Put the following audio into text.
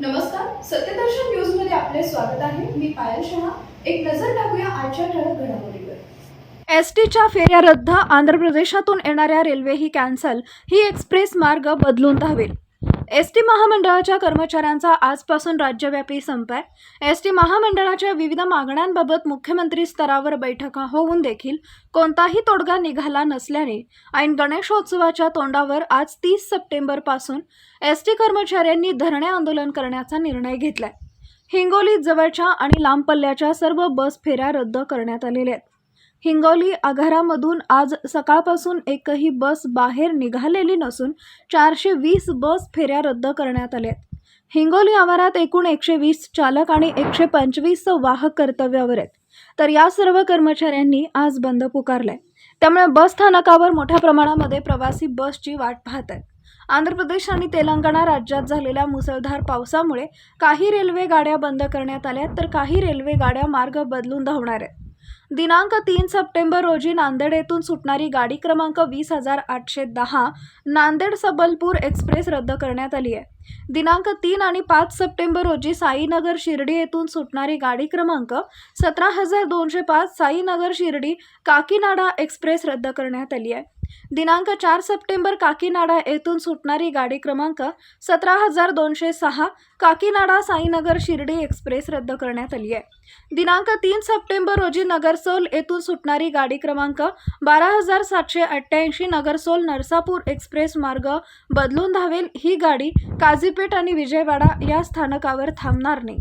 नमस्कार सत्यदर्शन न्यूजमध्ये आपले स्वागत आहे. मी पायल शहा. एक नजर टाकूया आजच्या ठळक घडामोडीवर. एस टीच्या फेऱ्या रद्द आंध्र प्रदेशातून येणाऱ्या रेल्वेही कॅन्सल ही एक्सप्रेस मार्ग बदलून धावेल. एस टी महामंडळाच्या कर्मचाऱ्यांचा आजपासून राज्यव्यापी संप आहे. एस टी महामंडळाच्या विविध मागण्यांबाबत मुख्यमंत्री स्तरावर बैठका होऊन देखील कोणताही तोडगा निघाला नसल्याने ऐन गणेशोत्सवाच्या तोंडावर आज तीस सप्टेंबरपासून एस टी कर्मचाऱ्यांनी धरणे आंदोलन करण्याचा निर्णय घेतलाय. हिंगोली जवळच्या आणि लांब पल्ल्याच्या सर्व बस फेऱ्या रद्द करण्यात आलेल्या आहेत. हिंगोली आगारामधून आज सकाळपासून एकही बस बाहेर निघालेली नसून चारशे वीस बस फेऱ्या रद्द करण्यात आल्या आहेत हिंगोली आवारात एकूण एकशे वीस चालक आणि एकशे पंचवीस वाहक कर्तव्यावर आहेत. तर या सर्व कर्मचाऱ्यांनी आज बंद पुकारलाय. त्यामुळे बस स्थानकावर मोठ्या प्रमाणामध्ये प्रवासी बसची वाट पाहत आहेत. आंध्र प्रदेश आणि तेलंगणा राज्यात झालेल्या मुसळधार पावसामुळे काही रेल्वे गाड्या बंद करण्यात आल्या तर काही रेल्वे गाड्या मार्ग बदलून धावणार आहेत. दिनांक तीन सप्टेंबर रोजी नांदेड येथून सुटणारी गाडी क्रमांक वीस हजार आठशे दहा नांदेड सबलपूर एक्सप्रेस रद्द करण्यात आली आहे. दिनांक तीन आणि पाच सप्टेंबर रोजी साईनगर शिर्डी येथून सुटणारी गाडी क्रमांक सतरा हजार दोनशे पाच साईनगर शिर्डी काकीनाडा एक्सप्रेस रद्द करण्यात आली आहे. दिनांक चार सप्टेंबर काकीनाडा येथून सुटणारी गाडी क्रमांक सतरा हजार दोनशे सहा काकीनाडा साईनगर शिर्डी एक्सप्रेस रद्द करण्यात आली आहे. दिनांक तीन सप्टेंबर रोजी नगरसोल येथून सुटणारी गाडी क्रमांक बारा हजार सातशे अठ्ठ्याऐंशी नगरसोल नरसापूर एक्सप्रेस मार्ग बदलून धावेल. ही गाडी काझीपेठ आणि विजयवाडा या स्थानकावर थांबणार नाही.